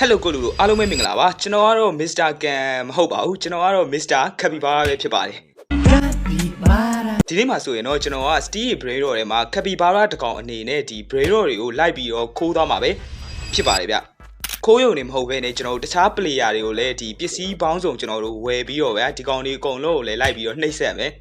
ဟယ်လိုကိုလူတို့အားလုံးပဲမင်္ဂလာပါကျွန်တော်ကတော့ Mr. Can မဟုတ်ပါဘူးကျွန်တော်ကတော့ Mr. Capybara ပဲဖြစ်ပါတယ်ဒီနေ့မှာဆိုရင်တော့ကျွန်တော်က Steve Brain တော့ထဲမှာ Capybara တစ်ကောင်အနေနဲ့ဒီ Brain တော့တွေကိုလိုက်ပြီးတော့ခိုးသွားမှာပဲဖြစ်ပါတယ်ဗျခိုးရုံနေမဟုတ်ဘဲねကျွန်တော်တို့တခြား player တွေကိုလည်းဒီပစ္စည်းပေါင်းစုံကျွန်တော်တို့ဝယ်ပြီးတော့ဗျာဒီကောင်တွေအကုန်လုံးကိုလည်းလိုက်ပြီးတော့နှိပ်စက်မယ်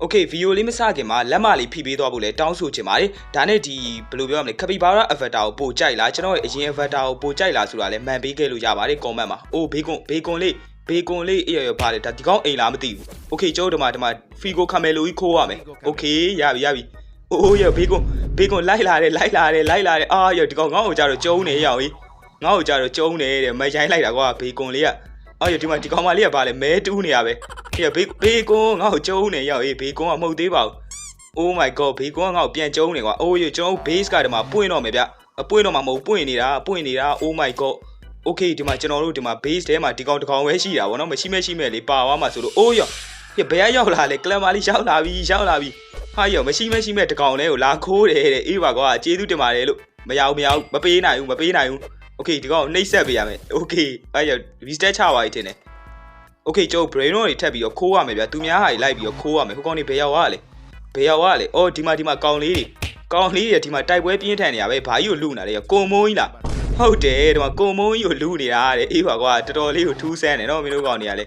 โอเคဗီဒီယိုလေးမစခင်မှာလက်မလေးဖိပေးသွားဖို့လဲတောင်းဆိုချင်ပါတယ်ဒါနဲ့ဒီဘယ်လိုပြောရမလဲ Capybara avatar ကိုပို့ကြိုက်လားကျွန်တော်ရဲ့အရင် avatar ကိုပို့ကြိုက်လားဆိုတာလဲမှန်ပေးခဲ့လို့ရပါတယ် comment မှာအိုးဘေကွန်ဘေကွန်လေးဘေကွန်လေးအေးရရပါလေဒါဒီကောင်းအိမ်လားမသိဘူးโอเคကျွန်တော်တို့ဒီမှာဒီမှာဖီကိုခမယ်လိုကြီးခိုးရမယ်โอเคရပြီရပြီအိုးရဘေကွန်ဘေကွန်လိုက်လာတယ်လိုက်လာတယ်လိုက်လာတယ်အာရဒီကောင်ငါ့ကိုကြတော့ကျုံနေရအောင်ကြီးငါ့ကိုကြတော့ကျုံနေတယ်မရိုင်းလိုက်တာကွာဘေကွန်လေးက အော်ဒီမှာဒီကောင်မလေးကပါလေမဲတူးနေရပဲဟေ့ဘေဘေကွန်ငါ့ကိုကျုံနေရောက်အေးဘေကွန်ကမဟုတ်သေးပါဘူး Oh my god ဘေကွန်ကငါ့ကိုပြန်ကျုံနေကွာအိုးရကျွန်တော် base ကဒီမှာပွင့်တော့မယ်ဗျအပွင့်တော့မှာမဟုတ်ပွင့်နေတာပွင့်နေတာ Oh my god Okay ဒီမှာကျွန်တော်တို့ဒီမှာ base ထဲမှာဒီကောင်တစ်ကောင်ပဲရှိတာဗောနော်မရှိမဲ့ရှိမဲ့လေးပါသွားမှာဆိုလို့အိုးရဟေ့ဘယ်ရောက်လာလဲကလမ်မာလေးရောက်လာပြီရောက်လာပြီဟာရောမရှိမဲ့ရှိမဲ့တစ်ကောင်လေးကိုလာခိုးတယ်တဲ့အေးပါကွာကျေးဇူးတင်ပါတယ်လို့မရဘူးမရဘူးမပေးနိုင်ဘူးမပေးနိုင်ဘူး Okay ဒီကောင်နှိပ်ဆက်ပေးရမယ် Okay အဲ့ရ reset ချပါပြီထင်တယ် Okay ကျုပ် brain တော့တွေထပ်ပြီးတော့ခိုးရမယ်ဗျာသူများဟာတွေလိုက်ပြီးတော့ခိုးရမယ်ဟိုကောင်တွေဘယ်ရောက်ရလဲဘယ်ရောက်ရလဲအော်ဒီမှာဒီမှာကောင်လေးတွေကောင်လေးတွေဒီမှာတိုက်ပွဲပြင်းထန်နေရပဲဘာကြီးကိုလူနေတာလဲကိုမုံကြီးလားဟုတ်တယ်ဒီမှာကိုမုံကြီးကိုလူနေတာတဲ့အေးပါကွာတော်တော်လေးကိုထူးဆန်းတယ်နော်မင်းတို့ကောင်တွေကလေ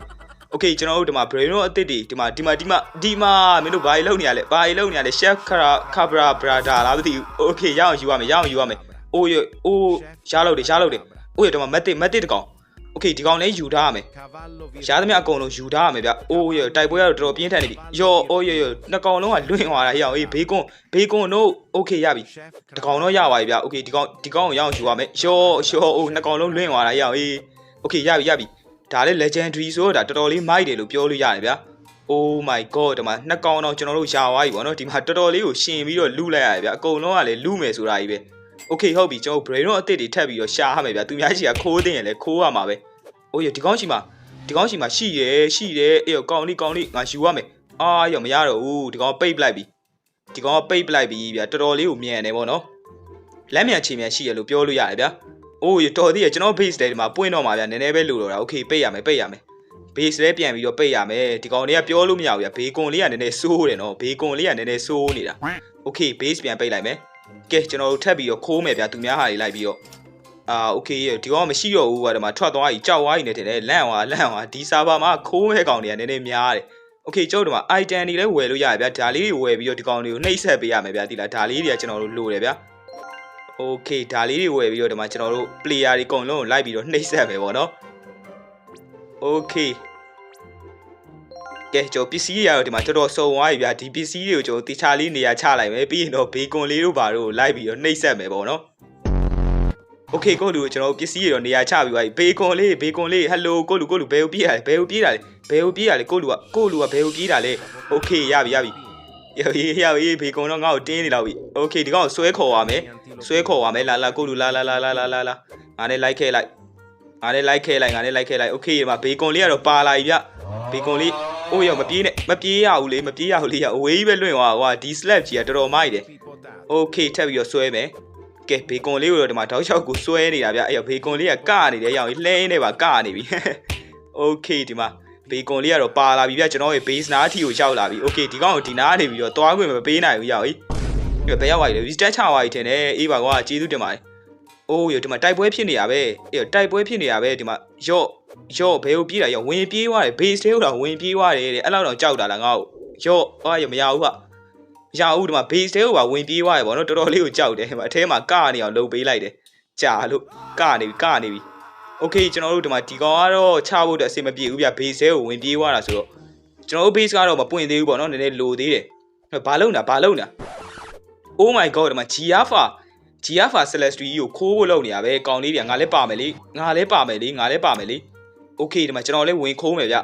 Okay ကျွန်တော်တို့ဒီမှာ brain တော့အစ်စ်တွေဒီမှာဒီမှာဒီမှာဒီမှာမင်းတို့ဘာကြီးလုံနေရလဲဘာကြီးလုံနေရလဲ chef kara cabra brada လားမသိဘူး Okay ရအောင်ယူရမယ်ရအောင်ယူရမယ် အိုးရအိုးရှားလို့တယ်ရှားလို့တယ်အိုးရဒီမှာမက်တစ်မက်တစ်တကောင် Okay ဒီကောင်လေးယူထားရမယ်ရှားသမျှအကုန်လုံးယူထားရမယ်ဗျအိုးရတိုက်ပွဲကတော့တော်တော်ပြင်းထန်နေပြီယောအိုးရရနှစ်ကောင်လုံးကလွင့်သွားတာရအောင်အေးဘေးကွန်ဘေးကွန်တို့ Okay ရပြီဒီကောင်တော့ရပါပြီဗျ Okay ဒီကောင်ဒီကောင်ကိုရအောင်ယူရမယ်ယောယောအိုးနှစ်ကောင်လုံးလွင့်သွားတာရအောင်အေး Okay ရပြီရပြီဒါလည်း legendary ဆိုတော့ဒါတော်တော်လေးမိုက်တယ်လို့ပြောလို့ရတယ်ဗျ Oh my god ဒီမှာနှစ်ကောင်တော့ကျွန်တော်တို့ရှာသွားပြီဗောနော်ဒီမှာတော်တော်လေးကိုရှင်ပြီးတော့လူလိုက်ရတယ်ဗျအကုန်လုံးကလည်းလူမယ်ဆိုတာကြီးပဲ Okay ဟုတ်ပြီကျွန်တော် brain တော့အစ်စ်တွေထပ်ပြီးတော့ရှာရမယ်ဗျသူများရှိကခိုးတင်ရလဲခိုးရမှာပဲ။အိုးရဒီကောင်းရှိမှာဒီကောင်းရှိမှာရှိတယ်ရှိတယ်အေးကောင်းလေးကောင်းလေးငါယူရမယ်။အာရောမရတော့ဘူးဒီကောင်ပိတ်ပလိုက်ပြီ။ဒီကောင်ပိတ်ပလိုက်ပြီဗျာတော်တော်လေးကိုမြန်နေပေါ့နော်။လက်မြန်ချေမြန်ရှိရလို့ပြောလို့ရတယ်ဗျာ။အိုးရတော်သေးရကျွန်တော် base ထဲဒီမှာပွင့်တော့မှာဗျာနည်းနည်းပဲလိုတော့တာ။ Okay ပိတ်ရမယ်ပိတ်ရမယ်။ base ထဲပြန်ပြီးတော့ပိတ်ရမယ်ဒီကောင်လေးကပြောလို့မရဘူးဗျာဘေကွန်လေးကနည်းနည်းစိုးတယ်နော်ဘေကွန်လေးကနည်းနည်းစိုးနေတာ။ Okay base ပြန်ပိတ်လိုက်မယ်။ ကဲကျွန်တော်တို့ထပ်ပြီးတော့ခိုးမယ်ဗျာသူများဟာတွေလိုက်ပြီးတော့ အာโอเคဒီကောင်ကမရှိတော့ဘူးကွာဒီမှာထွက်သွားကြီးကြောက်သွားကြီးနေတယ်လန့်သွားလန့်သွားဒီဆာဗာမှာခိုးမဲ့ကောင်တွေကနည်းနည်းများတယ်โอเคကျုပ်တို့မှာ item တွေလည်းဝယ်လို့ရတယ်ဗျာဒါလေးတွေဝယ်ပြီးတော့ဒီကောင်တွေကိုနှိပ်ဆက်ပေးရမယ်ဗျာဒီလားဒါလေးတွေကကျွန်တော်တို့လိုတယ်ဗျာโอเคဒါလေးတွေဝယ်ပြီးတော့ဒီမှာကျွန်တော်တို့ player တွေအကုန်လုံးကိုလိုက်ပြီးတော့နှိပ်ဆက်မယ်ပေါ့နော်โอเค ကဲကျွန်တော်ပစ္စည်းတွေကတော့ဒီမှာတော်တော်စုံသွားပြီဗျာဒီပစ္စည်းတွေကိုကျွန်တော်တီချာလေးနေရာချလိုက်မယ်ပြီးရင်တော့ဘေကွန်လေးတို့ဘာတို့လိုက်ပြီးတော့နှိပ်ဆက်မယ်ပေါ့နော် โอเคကိုလူကျွန်တော်ပစ္စည်းတွေတော့နေရာချပြီးပါပြီဘေကွန်လေးဘေကွန်လေးဟယ်လိုကိုလူကိုလူဘယ်ကိုပြေးတာလဲဘယ်ကိုပြေးတာလဲဘယ်ကိုပြေးတာလဲကိုလူကကိုလူကဘယ်ကိုပြေးတာလဲโอเคရပြီရပြီရပြီရပြီဘေကွန်တော့ငါ့ကိုတင်းနေတော့ပြီโอเคဒီကောင်ကိုဆွဲခေါ်ရမယ်ဆွဲခေါ်ရမယ်လာလာကိုလူလာလာလာလာလာလာလာငါနဲ့လိုက်ခဲလိုက်ငါနဲ့လိုက်ခဲလိုက်ငါနဲ့လိုက်ခဲလိုက်โอเคဒီမှာဘေကွန်လေးကတော့ပါလာပြီဗျဘေကွန်လေး အိုးရမပြေးနဲ့မပြေးရဘူးလေမပြေးရဘူးလေအဝေးကြီးပဲလွင့်သွားကွာဒီ slap ကြီးကတော်တော်မိုက်တယ်โอเคထပ်ပြီးတော့ဆွဲမယ် ကဲဘေကွန်လေးကိုတော့ဒီမှာတောက်လျှောက်ကိုစွဲနေတာဗျအဲ့ဘေကွန်လေးကကနေတယ်ရောင်ကြီးလှဲနေပါကနေပြီ โอเคဒီမှာဘေကွန်လေးကတော့ပါလာပြီဗျကျွန်တော်ရဲ့ base နားအထိကိုရောက်လာပြီโอเคဒီကောင်ကိုဒီနားနေပြီးတော့သွားခွင့်မပေးနိုင်ဘူးရောင်ကြီးဒီဘယ်ရောက်သွားပြီလဲ reset ချသွားပြီထင်တယ်အေးပါကွာကျေးဇူးတင်ပါတယ် အိုးရဒီမှာတိုက်ပွဲဖြစ်နေရပဲအေးတိုက်ပွဲဖြစ်နေရပဲဒီမှာယော့ယော့ဘယ်ကိုပြေးတာယော့ဝင်ပြေးသွားတယ် base ထဲကိုတော့ဝင်ပြေးသွားတယ်တဲ့အဲ့လောက်တော့ကြောက်တာလားငါ့ကိုယော့အာရမရဘူးဟာရအောင်ဒီမှာ base တဲကိုပါဝင်ပြေးသွားရပေါ့နော်တော်တော်လေးကိုကြောက်တယ်ဒီမှာအထဲမှာကနေအောင်လှုပ်ပေးလိုက်တယ်ကြာလို့ကနေပြီကနေပြီ okay ကျွန်တော်တို့ဒီမှာဒီကောင်ကတော့ချဖို့အတွက်အဆင်မပြေဘူးဗျ base တဲကိုဝင်ပြေးသွားတာဆိုတော့ကျွန်တော်တို့ base ကတော့မပွင့်သေးဘူးပေါ့နော်နည်းနည်းလိုသေးတယ်ဘာလုံတာဘာလုံတာ oh my god ဒီမှာ Giafa Giafa Celestri ကိုခိုးဖို့လုပ်နေရပဲကောင်လေးတွေကငါလည်းပါမယ်လေငါလည်းပါမယ်လေငါလည်းပါမယ်လေ okay ဒီမှာကျွန်တော်လည်းဝင်ခိုးမယ်ဗျ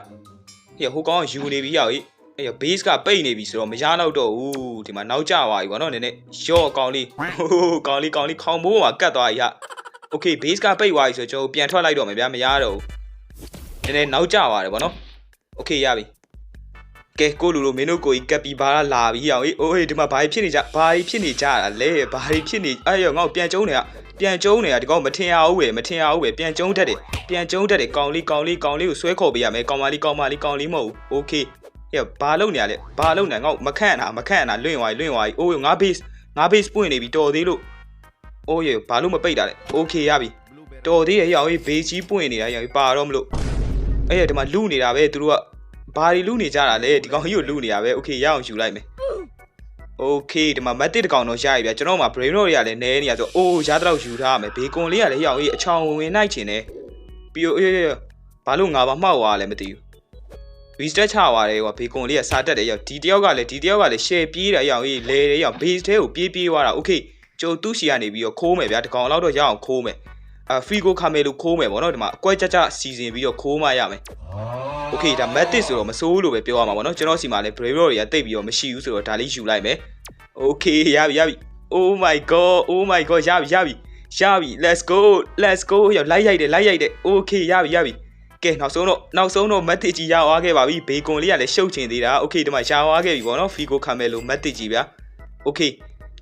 ဟေ့ဟိုကောင်ကယူနေပြီရောက်ဟေ့အဲ့ရ base ကပိတ်နေပြီဆိုတော့မရတော့တော့ဘူးဒီမှာနောက်ကျသွားပြီဗောနော်နည်းနည်းရော့ကောင်လေးဟိုးကောင်လေးကောင်လေးခေါင်းမိုးမှာကတ်သွားပြီဟာ okay base ကပိတ်သွားပြီဆိုတော့ကျွန်တော်ပြန်ထွက်လိုက်တော့မယ်ဗျာမရတော့ဘူးနည်းနည်းနောက်ကျသွားတယ်ဗောနော် okay ရပြီ ကဲကိုလူလိုမင်းတို့ကိုကြီးကပ်ပြီးပါလာပြီအောင်အေးအိုးဒီမှာဘာဖြစ်နေကြဘာဖြစ်နေကြတာလဲဘာဖြစ်နေအဲ့ရောငါ့ကိုပြန်ကျုံးနေတာ ပြန်ကျုံးနေတာဒီကောင်မထင်ရဘူးပဲမထင်ရဘူးပဲပြန်ကျုံးတတ်တယ်ပြန်ကျုံးတတ်တယ်ကောင်လေးကောင်လေးကောင်လေးကိုဆွဲခေါ်ပေးရမယ်ကောင်မလေးကောင်မလေးကောင်လေးမဟုတ်ဘူးโอเคဟဲ့ဘာလုပ်နေရလဲဘာလုပ်နေငေါ့မခန့်တာမခန့်တာလွင့်သွားပြီလွင့်သွားပြီအိုးငါ base ငါ base ပွင့်နေပြီတော်သေးလို့အိုးရေဘာလို့မပိတ်တာလဲโอเคရပြီတော်သေးရဲ့ရောက်ရေး base ကြီးပွင့်နေတာရောက်ရေးပါတော့မလို့အဲ့ရဒီမှာလူနေတာပဲသူတို့က ဘာတွေလူနေကြတာလဲဒီကောင်ကြီးကိုလူနေတာပဲโอเคရအောင်ယူလိုက်မယ် โอเคဒီမှာမက်တစ်တစ်ကောင်တော့ရရပြီကျွန်တော်မှာ brain rot တွေကလည်းနဲနေရဆိုအိုးရတဲ့တော့ယူထားရမယ်ဘေကွန်လေးကလည်းရောက်ရေးအချောင်ဝင်ဝင်နိုင်ချင်တယ်ပြီးတော့အေးဘာလို့ငါဘာမှောက်သွားလဲမသိဘူး reset ချသွားတယ်ကွာဘေကွန်လေးကစားတက်တယ်ရောက်ဒီတယောက်ကလည်းဒီတယောက်ကလည်း share ပြေးတယ်ရောက်ရေးလဲတယ်ရောက် base ထဲကိုပြေးပြေးသွားတာโอเคကျိုသူ့ရှီကနေပြီးတော့ခိုးမယ်ဗျာဒီကောင်လောက်တော့ရအောင်ခိုးမယ်အာ figo ခါမယ်လို့ခိုးမယ်ဗောနော်ဒီမှာအကွက်ကြကြစီစဉ်ပြီးတော့ခိုးမှရမယ် โอเคဒါ matic ဆိုတော့မစိုးလို့ပဲပြောရမှာပေါ့နော်ကျွန်တော်စီမှာလည်း brave road တွေကတိတ်ပြီးတော့မရှိဘူးဆိုတော့ဒါလေးယူလိုက်မယ်โอเคရပြီရပြီ oh my god oh my god ရပြီရပြီရပြီ let's go let's go ရောက်လိုက်ရိုက်တယ်လိုက်ရိုက်တယ် okay ရပြီရပြီကဲနောက်ဆုံးတော့နောက်ဆုံးတော့ matic ကြီးရသွားခဲ့ပါပြီဘေကွန်လေးကလည်းရှုပ်ချင်သေးတာ okay ဒီမှာရသွားခဲ့ပြီပေါ့နော် figo ခံမယ်လို့ matic ကြီးဗျာ okay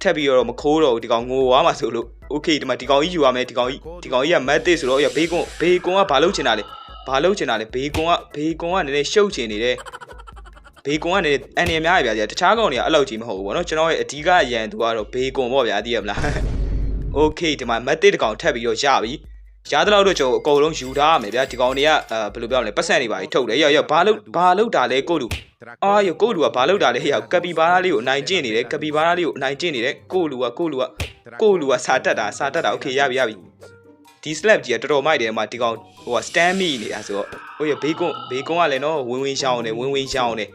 ထပ်ပြီးတော့မခိုးတော့ဘူးဒီကောင်ငိုသွားမှာဆိုလို့ okay ဒီမှာဒီကောင်ကြီးယူရမယ်ဒီကောင်ကြီးဒီကောင်ကြီးက matic ဆိုတော့ရဘေကွန်ဘေကွန်ကဘာလုပ်ချင်တာလဲ ဘာလုပ်ချင်တာလဲဘေကွန်ကဘေကွန်ကနည်းနည်းရှုပ်ချင်နေတယ်ဘေကွန်ကနည်းနည်းအန်ရများရဗျာတခြားကောင်တွေကအဲ့လောက်ကြီးမဟုတ်ဘူးဗောနော်ကျွန်တော်ရဲ့အဓိကရန်သူကတော့ဘေကွန်ပေါ့ဗျာသိရမလားโอเคဒီမှာမတ်တစ်တကောင်ထပ်ပြီးတော့ရပြီရတဲ့လောက်တော့ကျွန်တော်အကုန်လုံးယူထားရမယ်ဗျာဒီကောင်တွေကအဲဘယ်လိုပြောမလဲပတ်စံတွေပါကြီးထုတ်တယ်ရောက်ရောက်ဘာလို့ဘာလို့တာလဲကိုလူအာရကိုလူကဘာလို့တာလဲဟဲ့ရောက်ကပီဘာရာလေးကိုအနိုင်ကျင့်နေတယ်ကပီဘာရာလေးကိုအနိုင်ကျင့်နေတယ်ကိုလူကကိုလူကကိုလူကစာတက်တာစာတက်တာโอเคရပြီရပြီ ဒီ slab ကြီးကတော်တော်မိုက်တယ်မှာဒီကောင်ဟိုက stand မိနေတာဆိုတော့ဟိုရဘေးကွန်ဘေးကွန်ကလည်းနော်ဝင်းဝင်းရှောင်းနေဝင်းဝင်းရှောင်းနေ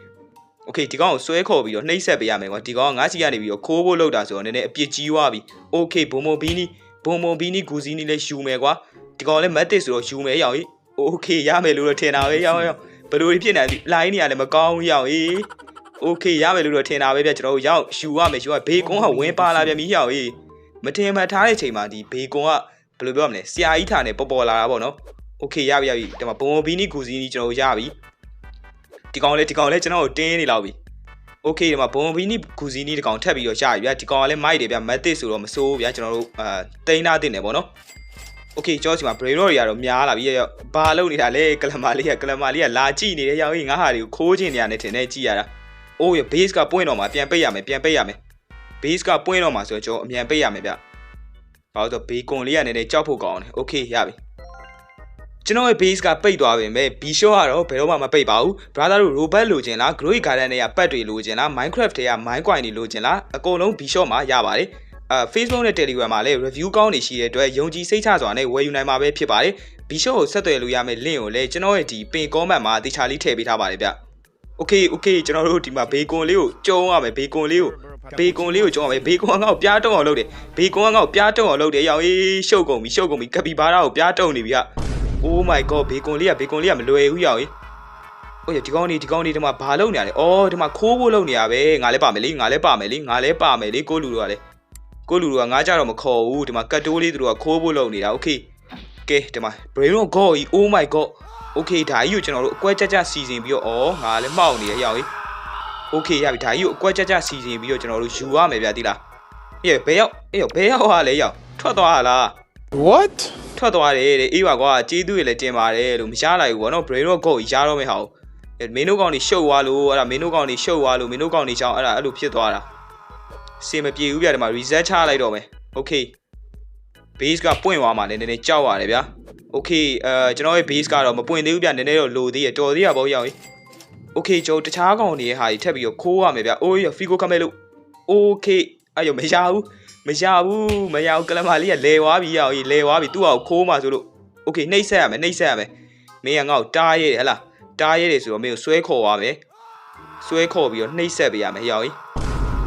okay ဒီကောင်ကိုဆွဲခေါ်ပြီးတော့နှိမ့်ဆက်ပေးရမယ်ကွာဒီကောင်ကငါးစီကနေပြီးတော့ခိုးဖို့လောက်တာဆိုတော့နည်းနည်းအပြစ်ကြီးွားပြီ okay ဘုံဘုံဘီနီဘုံဘုံဘီနီဂူစီနီလည်းယူမယ်ကွာဒီကောင်လည်း matic ဆိုတော့ယူမယ်ရောင်ကြီး okay ရမယ်လို့တော့ထင်တာပဲရောင်ရောင်ဘယ်လိုဖြစ်နေလဲ line နေရလည်းမကောင်းဘူးရောင်ကြီး okay ရမယ်လို့တော့ထင်တာပဲဗျကျွန်တော်တို့ရောက်ယူရမယ်ယူရဘေးကွန်ကဝင်းပါလာပြန်ပြီရောင်ကြီးမထင်မှထားတဲ့ချိန်မှာဒီဘေးကွန်က ဘယ်လိုပြောမလဲဆရာကြီးထားနေပေါ်ပေါ်လာတာပေါ့နော်โอเคရပြီရပြီဒီမှာဘုံဘီနီဂူစီနီကျွန်တော်ရပြီဒီကောင်လေးဒီကောင်လေးကျွန်တော်ကိုတင်းနေလောက်ပြီโอเคဒီမှာဘုံဘီနီဂူစီနီဒီကောင်ထပ်ပြီးတော့ရပြီဗျာဒီကောင်ကလည်းမိုက်တယ်ဗျာမက်တစ်ဆိုတော့မစိုးဗျာကျွန်တော်တို့အာတိန်းသားတင်တယ်ပေါ့နော်โอเคကျောစီမှာဘရေရော့တွေကတော့များလာပြီရဘာလုပ်နေတာလဲကလမာလေးကကလမာလေးကလာကြည့်နေတယ်ရောက်ရင်ငါဟာတွေကိုခိုးချင်နေရတယ်ထင်တယ်ကြည့်ရတာအိုးရ base ကပွင့်တော့မှာပြန်ပိတ်ရမယ်ပြန်ပိတ်ရမယ် base ကပွင့်တော့မှာဆိုတော့ကျွန်တော်အမြန်ပိတ်ရမယ်ဗျ ။ဘာလို့ဆိုဘေးကွန်လေးကနည်းနည်းကြောက်ဖို့ကောင်းတယ်။ Okay ရပြီ။ကျွန်တော်ရဲ့ base ကပိတ်သွားပြီမဲ့ B shot ကတော့ဘယ်တော့မှမပိတ်ပါဘူး။ brother တို့ robot လိုချင်လား grow garden တွေကပတ်တွေလိုချင်လား minecraft တွေက mine coin တွေလိုချင်လားအကုန်လုံး B shot မှာရပါတယ်။အဲ Facebook နဲ့ Telegram မှာလည်း review ကောင်းနေရှိတဲ့အတွက်ယုံကြည်စိတ်ချစွာနဲ့ဝယ်ယူနိုင်မှာပဲဖြစ်ပါတယ်။ B-Shop ကိုဆက်သွယ်လို့ရမယ့် link ကိုလည်းကျွန်တော်ရဲ့ဒီပင် comment မှာတခြားလေးထည့်ပေးထားပါတယ်ဗျ။ Okay okay ကျွန်တော်တို့ဒီမှာဘေကွန်လေးကိုကျုံးရမယ်ဘေကွန်လေးကို ဘေကွန်လေးကိုကျုံးရမယ်ဘေကွန်ကငါ့ကိုပြားတုံးအောင်လုပ်တယ်ဘေကွန်ကငါ့ကိုပြားတုံးအောင်လုပ်တယ်ရောင်အေးရှုပ်ကုန်ပြီရှုပ်ကုန်ပြီကပီဘာရာကိုပြားတုံးနေပြီက Oh my god ဘေကွန်လေးကဘေကွန်လေးကမလွယ်ဘူးရောင်အေးဟိုဒီကောင်းနေဒီကောင်းနေဒီမှာဘာလုပ်နေရလဲအော်ဒီမှာခိုးဖို့လုပ်နေရပဲငါလည်းပါမယ်လေငါလည်းပါမယ်လေငါလည်းပါမယ်လေကိုလူတို့ကလည်းကိုလူတို့ကငါကြတော့မခေါ်ဘူးဒီမှာကတ်တိုးလေးတို့ကခိုးဖို့လုပ်နေတာ Okay ကဲဒီမှာ brain တော့ go ကြီး Oh my god Okay ဒါကြီးကိုကျွန်တော်တို့အကွက်ကြကြစီစဉ်ပြီးတော့အော်ငါလည်းမှောက်နေရရောက် ကြီး Okay ရပြီဒါကြီးကိုအကွက်ကြကြစီစဉ်ပြီးတော့ကျွန်တော်တို့ယူရမယ်ဗျာတိလားအေးဘယ်ရောက်အေးဘယ်ရောက်ဟာလဲရောက်ထွက်သွားလား What? ထွက်သွားတယ်တဲ့အေးပါကွာကျေးသူတွေလည်းတင်ပါတယ်လို့မရလိုက်ဘူးဗောနော် brain တော့ go ကြီးရတော့မယ်ဟာမင်းတို့ကောင်တွေရှုပ်သွားလို့အဲ့ဒါမင်းတို့ကောင်တွေရှုပ်သွားလို့မင်းတို့ကောင်တွေချောင်းအဲ့ဒါအဲ့လိုဖြစ်သွားတာစင်မပြေဘူးဗျာဒီမှာ reset ချလိုက်တော့မယ် Okay base ကပွင့်သွားမှလည်းနည်းနည်းကြောက်ရတယ်ဗျာ Okay အဲကျွန်တော်ရဲ့ base ကတော့မပွင့်သေးဘူးဗျာနည်းနည်းတော့လိုသေးရတော်သေးရပေါ့ရောက် ကြီး Okay ကျွန်တော်တခြားကောင်တွေရဲ့ဟာကြီးထပ်ပြီးတော့ခိုးရမယ်ဗျာအိုးရ Figo ကမဲလို့ Okay အဲ့ရောမရဘူးမရဘူးမရဘူးကလမာလေးကလဲသွားပြီရောက်ကြီးလဲသွားပြီသူ့ဟာကိုခိုးမှဆိုလို့ Okay နှိပ်ဆက်ရမယ်နှိပ်ဆက်ရမယ်မင်းကငါ့ကိုတားရဲတယ်ဟလားတားရဲတယ်ဆိုတော့မင်းကိုဆွဲခေါ်သွားမယ်ဆွဲခေါ်ပြီးတော့နှိပ်ဆက်ပေးရမယ်ရောက်ကြီး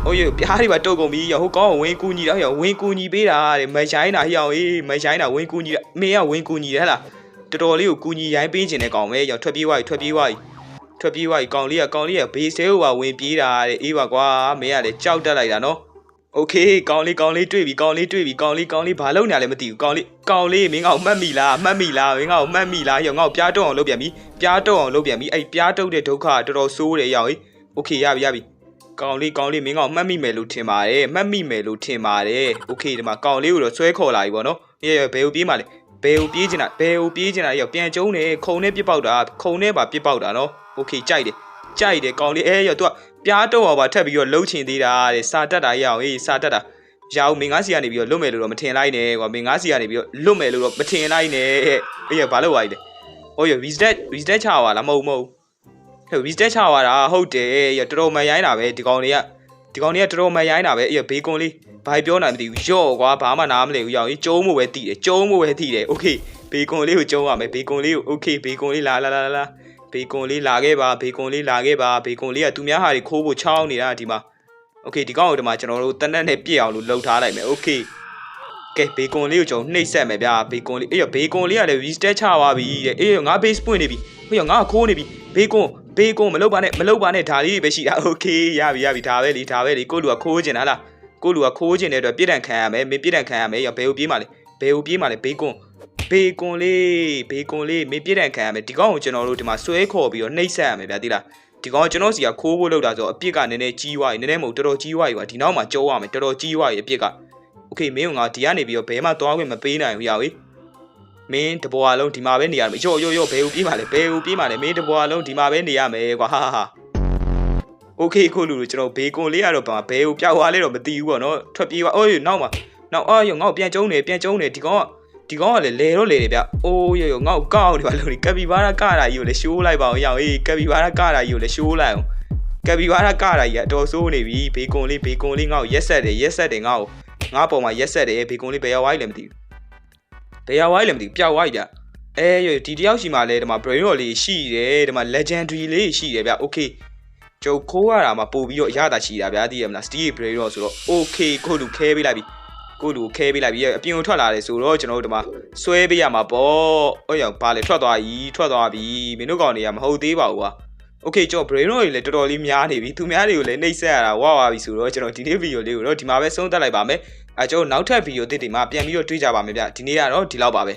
ဟိုရပြားတွေပါတုတ်ကုန်ပြီရောက်ဟိုကောင်းကိုဝင်းကူညီတော့ရောက်ဝင်းကူညီပေးတာတဲ့မဆိုင်တာရောက်ကြီးမဆိုင်တာဝင်းကူညီမင်းကဝင်းကူညီတယ်ဟလားတော်တော်လေးကိုကူညီရိုင်းပေးခြင်းတဲ့ကောင်ပဲရောက်ထွက်ပြေးသွားပြီထွက်ပြေးသွားပြီ ထွက်ပြေးသွားပြီကောင်လေးကကောင်လေးကဘေးဆဲဟိုပါဝင်ပြေးတာတဲ့အေးပါကွာမင်းကလည်းကြောက်တက်လိုက်တာနော်โอเคကောင်လေးကောင်လေးတွေ့ပြီကောင်လေးတွေ့ပြီကောင်လေးကောင်လေးဘာလုပ်နေရလဲမသိဘူးကောင်လေးကောင်လေးမင်းငါ့ကိုမှတ်မိလားမှတ်မိလားမင်းငါ့ကိုမှတ်မိလားရောငါ့ကိုပြားတုံးအောင်လုပ်ပြန်ပြီပြားတုံးအောင်လုပ်ပြန်ပြီအဲ့ပြားတုံးတဲ့ဒုက္ခကတော်တော်ဆိုးတယ်ရောက်ဟိโอเคရပြီရပြီ ကောင်လေးကောင်လေးမင်းကောင်မှတ်မိမယ်လို့ထင်ပါတယ်မှတ်မိမယ်လို့ထင်ပါတယ်โอเคဒီမှာကောင်လေးကိုတော့ဆွဲခေါ်လာပြီဗောနော်အေးဘယ်ကိုပြေးမှလဲဘယ်ကိုပြေးချင်တာဘယ်ကိုပြေးချင်တာရောပြန်ကျုံးနေခုံနဲ့ပြစ်ပေါက်တာခုံနဲ့ပါပြစ်ပေါက်တာနော် โอเคကြိုက်တယ်ကြိုက်တယ်ကောင်လေးအဲရောသူကပြားတော့ပါထပ်ပြီးတော့လှုပ်ချင်သေးတာတဲ့စာတက်တာရအောင်အေးစာတက်တာရအောင်မင်းငါးစီကနေပြီးတော့လွတ်မယ်လို့တော့မထင်လိုက်နဲ့ကွာမင်းငါးစီကနေပြီးတော့လွတ်မယ်လို့တော့မထင်လိုက်နဲ့အေးဘာလို့ဝိုင်းလဲဟိုရ reset reset ချပါလားမဟုတ်မဟုတ် ဟဲ့ reset ချသွားတာဟုတ်တယ်ရတော်တော်မရိုင်းတာပဲဒီကောင်တွေကဒီကောင်တွေကတော်တော်မရိုင်းတာပဲအေးဘေကွန်လေးဘာပြောနိုင်မသိဘူးရော့ကွာဘာမှနားမလည်ဘူးရောက်ရင်ကျုံးမို့ပဲတည်တယ်ကျုံးမို့ပဲတည်တယ်โอเคဘေကွန်လေးကိုကျုံးရမယ်ဘေကွန်လေးကိုโอเคဘေကွန်လေးလာလာလာလာ ဘေကွန်လေးလာခဲ့ပါဘေကွန်လေးလာခဲ့ပါဘေကွန်လေးကသူများဟာတွေခိုးဖို့ချောင်းနေတာဒီမှာโอเคဒီကောင်ကိုဒီမှာကျွန်တော်တို့တနက်နဲ့ပြည့်အောင်လို့လှုပ်ထားလိုက်မယ်โอเคကဲဘေကွန်လေးကိုကျွန်တော်နှိပ်ဆက်မယ်ဗျာဘေကွန်လေးအေးရဘေကွန်လေးကလည်း reset ချသွားပြီတဲ့အေးငါ base ပွင့်နေပြီဟေးငါခိုးနေပြီဘေကွန် ဘေးကွန်မလုပ်ပါနဲ့မလုပ်ပါနဲ့ဒါလေးပဲရှိတာโอเคရပြီရပြီဒါပဲလीဒါပဲလीကိုလူကခိုးကျင်တာလားကိုလူကခိုးကျင်တဲ့အတွက်ပြစ်ဒဏ်ခံရမယ်မင်းပြစ်ဒဏ်ခံရမယ်ရောဘယ်ကိုပြေးမှလဲဘယ်ကိုပြေးမှလဲဘေးကွန် ဘေးကွန်လေးဘေးကွန်လေးမင်းပြစ်ဒဏ်ခံရမယ်ဒီကောင်ကိုကျွန်တော်တို့ဒီမှာဆွဲခေါ်ပြီးတော့နှိပ်ဆက်ရမယ်ဗျာတိလားဒီကောင်ကျွန်တော်စီကခိုးဖို့လောက်တာဆိုအပြစ်ကနည်းနည်းကြီးသွားပြီနည်းနည်းမဟုတ်တော်တော်ကြီးသွားပြီကွာဒီနောက်မှာကြောရမယ်တော်တော်ကြီးသွားပြီအပြစ်ကโอเคမင်းကငါဒီကနေပြီးတော့ဘဲမှသွားခွင့်မပေးနိုင်ဘူးရပြီမင်းတဘောအလုံးဒီမှာပဲနေရမယ်ရော့ရော့ရော့ဘယ်ကိုပြေးမှလဲဘယ်ကိုပြေးမှလဲမင်းတဘောအလုံးဒီမှာပဲနေရမယ်ကွာဟာဟာဟာโอเคခုလူလူကျွန်တော်ဘေကွန်လေးကတော့ဘာဘယ်ကိုပြောက်သွားလဲတော့မသိဘူးပေါ့နော်ထွက်ပြေးသွားအိုးနောက်မှာနောက်အော်ရောငါ့ကိုပြန်ကျုံးနေပြန်ကျုံးနေဒီကောင်က ဒီကောင်ကလည်းလဲတော့လဲတယ်ဗျအိုးရောရောငါ့ကိုကောက်နေပါလို့ဒီကပီဘာရာကတာကြီးကိုလည်းရှိုးလိုက်ပါအောင်ရအောင်အေးကပီဘာရာကတာကြီးကိုလည်းရှိုးလိုက်အောင်ကပီဘာရာကတာကြီးကအတော်ဆိုးနေပြီဘေကွန်လေးဘေကွန်လေးငါ့ကိုရက်ဆက်တယ်ရက်ဆက်တယ်ငါ့ကိုငါ့ပေါ်မှာရက်ဆက်တယ်ဘေကွန်လေးဘယ်ရောက်သွားလဲမသိဘူးဘယ်ရောက်သွားလဲမသိဘူးပျောက်သွားပြီဗျအဲရဒီတယောက်ရှိမှလဲဒီမှာ brain rot လေးရှိတယ်ဒီမှာ legendary လေးရှိတယ်ဗျ okay ကျုပ်ခိုးရတာမှပို့ပြီးတော့အရသာရှိတာဗျာသိရမလား steel brain rot ဆိုတော့ okay ကိုလူခဲပေးလိုက်ပြီ ကိုလူခဲပေးလိုက်ပြီအပြင်ကိုထွက်လာတယ်ဆိုတော့ကျွန်တော်တို့ဒီမှာဆွဲပေးရမှာပေါ့အဲ့ရောက်ဘာလဲထွက်သွားပြီထွက်သွားပြီမင်းတို့ကောင်တွေကမဟုတ်သေးပါဘူးကွာ Okay ကျွန်တော် brain rot တွေလည်းတော်တော်လေးများနေပြီသူများတွေကိုလည်းနှိပ်စက်ရတာဝါဝါပြီဆိုတော့ကျွန်တော်ဒီနေ့ဗီဒီယိုလေးကိုတော့ဒီမှာပဲဆုံးသက်လိုက်ပါမယ်အဲကျွန်တော်နောက်ထပ်ဗီဒီယိုတစ်တွေမှာပြန်ပြီးတော့တွေ့ကြပါမယ်ဗျဒီနေ့ကတော့ဒီလောက်ပါပဲ